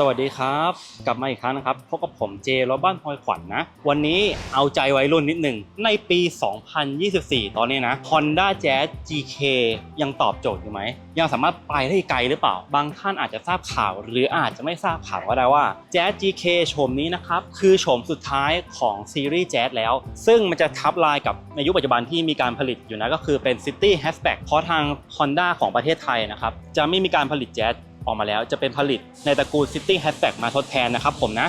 สวัสดีครับ กลับมาอีกครั้งนะครับพบกับผมเจรถบ้านพลอยขวัญนนะ วันนี้เอาใจวัยรุ่นนิดหนึ่งในปี 2024 ตอนนี้นะ Honda Jazz GK ยังตอบโจทย์อยู่ไหม ยังสามารถไปได้ไกลหรือเปล่า บางท่านอาจจะทราบข่าว หรืออาจจะไม่ทราบข่าวก็ได้ว่า Jazz GK โฉมนี้นะครับ คือโฉมสุดท้ายของซีรีส์ Jazz แล้ว ซึ่งมันจะทับลายกับในยุคปัจจุบันที่มีการผลิตอยู่นะก็คือเป็น City Hatchback เพราะทาง Honda ของประเทศไทยนะครับจะไม่มีการผลิต Jazz ออกมาแล้วจะเป็นผลิตในตระกูล City Hatchback มาทดแทนนะครับผมนะ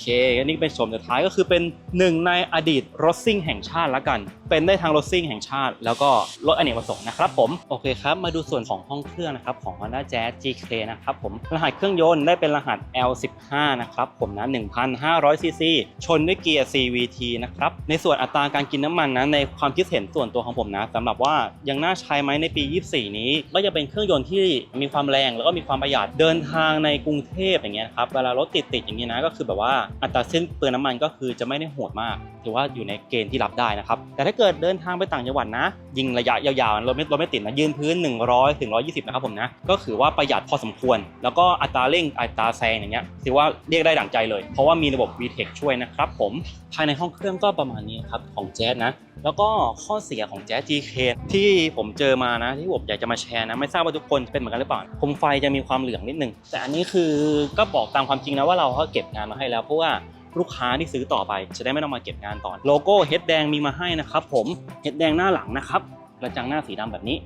เคอันนี้เป็นโฉมสุดท้ายก็คือเป็นหนึ่งในอดีตรถซิ่งแห่งชาติละกัน เป็นได้ทางรถซิ่งแห่งชาติ แล้วก็รถอเนกประสงค์นะครับผม โอเคครับ มาดูส่วนของห้องเครื่องนะครับของ Honda Jazz GK นะครับผม รหัสเครื่องยนต์ได้เป็นรหัส L15 นะครับผมนะ1,500ซีซีชนด้วยเกียร์ CVT นะครับ ในส่วนอัตราการกินน้ำมันนะในความคิดเห็นส่วนตัวของผมนะสำหรับว่ายังน่าใช้ไหมในปี 24 นี้ ก็จะเป็นเครื่องยนต์ที่มีความแรงแล้วก็มีความประหยัดเดินทางในกรุงเทพอย่างเงี้ยครับเวลารถติดๆอย่างนี้นะก็คือแบบว่าอัตราสิ้นเปลืองน้ำมันก็คือจะไม่ได้โหดมากถือว่าอยู่ในเกณฑ์ที่รับได้นะครับ แต่ถ้าเกิดเดินทางไปต่างจังหวัดนะ ยิงระยะยาวๆรถไม่รถไม่ติดนะยืนพื้น 100ถึง120 นะครับผมนะ ก็ถือว่าประหยัดพอสมควร แล้วก็อัตราเร่งอัตราแซงอย่างเงี้ยถือว่าเรียกได้ดั่งใจเลย เพราะว่ามีระบบ VTEC ช่วยนะครับผมภายในห้องเครื่องก็ประมาณนี้ครับของแจ๊สนะแล้วก็ข้อเสียของแจ๊ส GK ที่ผมเจอมานะที่ผมอยากจะมาแชร์นะ ไม่ทราบว่าทุกคนเป็นเหมือนกันหรือเปล่าคมไฟจะมีความเหลืองนิดนึงแต่อันนี้คือก็บอกตามความจริงนะว่าเราเก็บงานมาให้แล้วเพราะว่าลูกค้าที่ซื้อต่อไป จะได้ไม่ต้องมาเก็บงานต่อโลโก้เฮดแดงมีมาให้นะครับผมเฮดแดงหน้าหลังนะครับกระจังหน้าสีดำแบบนี้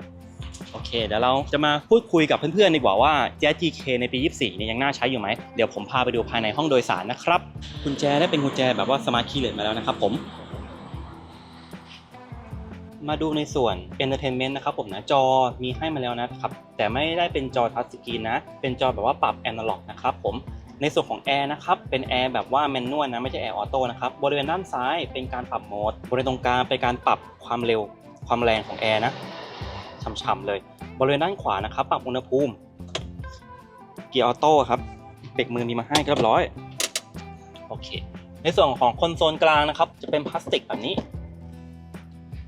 โอเคเดี๋ยวเราจะมาพูดคุยกับเพื่อนๆดีกว่าว่าแจ๊ GK ในปี 24เนี่ยยังน่าใช้อยู่ไหมเดี๋ยวผมพาไปดูภายในห้องโดยสารนะครับกุญแจได้เป็นกุญแจแบบว่าสมาร์ทคีย์เลสมาแล้วนะครับผม มาดูในส่วน Entertainment นะครับผมนะจอมีให้มาแล้วนะครับ แต่ไม่ได้เป็นจอทัชสกรีนนะ เป็นจอแบบว่าปรับแอนาล็อกนะครับผม ในส่วนของแอร์นะครับ เป็นแอร์แบบว่าแมนนวลนะ ไม่ใช่แอร์ออโต้นะครับ บริเวณด้านซ้ายเป็นการปรับโหมด บริเวณตรงกลางเป็นการปรับความเร็ว ความแรงของแอร์นะฉ่ำๆเลย บริเวณด้านขวานะครับ ปรับอุณหภูมิ เกียร์ออโต้ครับ เบรกมือมีมาให้เรียบร้อย โอเค ในส่วนของคอนโซลกลางนะครับ จะเป็นพลาสติกแบบนี้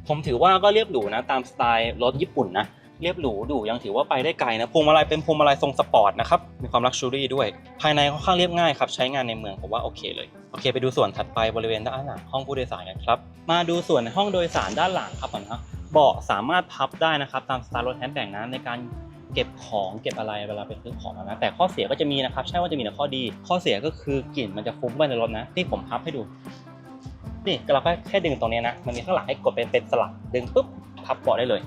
ผมถือว่าก็เรียบหรูนะ ตามสไตล์รถญี่ปุ่นนะ เรียบหรูดูยังถือว่าไปได้ไกลนะพวงมาลัยเป็นพวงมาลัยทรงสปอร์ตนะครับมีความลักชัวรี่ด้วย ภายในค่อนข้างเรียบง่ายครับใช้งานในเมืองผมว่าโอเคเลยโอเค ไปดูส่วนถัดไปบริเวณด้านหลังห้องผู้โดยสารกันครับมาดูส่วนห้องโดยสารด้านหลังครับก่อนะเบาะสามารถพับได้นะครับตามสไตล์รถแฮชแบ็กนะในการเก็บของเก็บอะไรเวลาไปซื้อของนะแต่ข้อเสียก็จะมีนะครับ ใช่ว่าจะมีแต่ข้อดี ข้อเสียก็คือกลิ่นมันจะฟุ้งไปในรถนะนี่ผมพับให้ดูนี่เราก็แค่ดึงตรงนี้นะมันมีข้างหลังให้กดเป็นเป็นสลักดึงปุ๊บพับเบาะได้เลย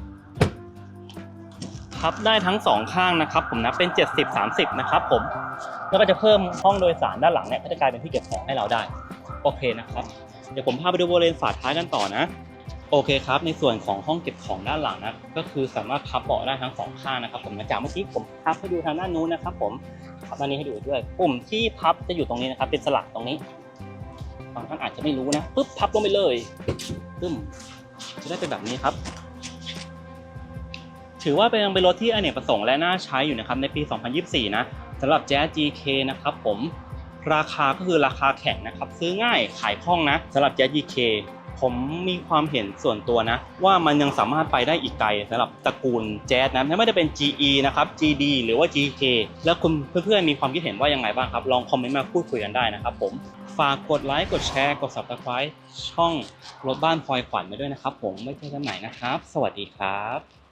พับได้ทั้งสองข้างนะครับผมนะเป็น 70 30 นะครับผมแล้วก็จะเพิ่มห้องโดยสารด้านหลังเนี่ยก็จะกลายเป็นที่เก็บของให้เราได้โอเคนะครับ เดี๋ยวผมพาไปดูบริเวณฝาท้ายกันต่อนะโอเคครับ ในส่วนของห้องเก็บของด้านหลังนะก็คือสามารถพับเบาะได้ทั้งสองข้างนะครับ ผมจากเมื่อกี้ผมพับให้ดูทางด้านนู้นนะครับ ผมพับด้านนี้ให้ดูด้วยปุ่มที่พับจะอยู่ตรงนี้นะครับ เป็นสลักตรงนี้บางท่านอาจจะไม่รู้นะปุ๊บพับลงไปเลยปึ้มจะได้เป็นแบบนี้ครับ ถือว่าเป็นเป็นรถที่อเนกประสงค์และน่าใช้อยู่นะครับในปี 2024 นะสำหรับ Jazz GK นะครับผมราคาก็คือราคาแข่งนะครับ ซื้อง่ายขายคล่องนะสำหรับ Jazz GK ผมมีความเห็นส่วนตัวนะ ว่ามันยังสามารถไปได้อีกไกลสำหรับตระกูลแจ๊สนะไม่ว่าจะเป็น GE นะครับ GD หรือว่า GK แล้วคุณเพื่อนๆมีความคิดเห็นว่ายังไงบ้างครับ ลองคอมเมนต์มาพูดคุยกันได้นะครับผมฝากกดไลค์กดแชร์กด subscribe ช่องรถบ้านพลอยขวัญไปด้วยนะครับผมไม่เจอกันใหม่นะครับ สวัสดีครับ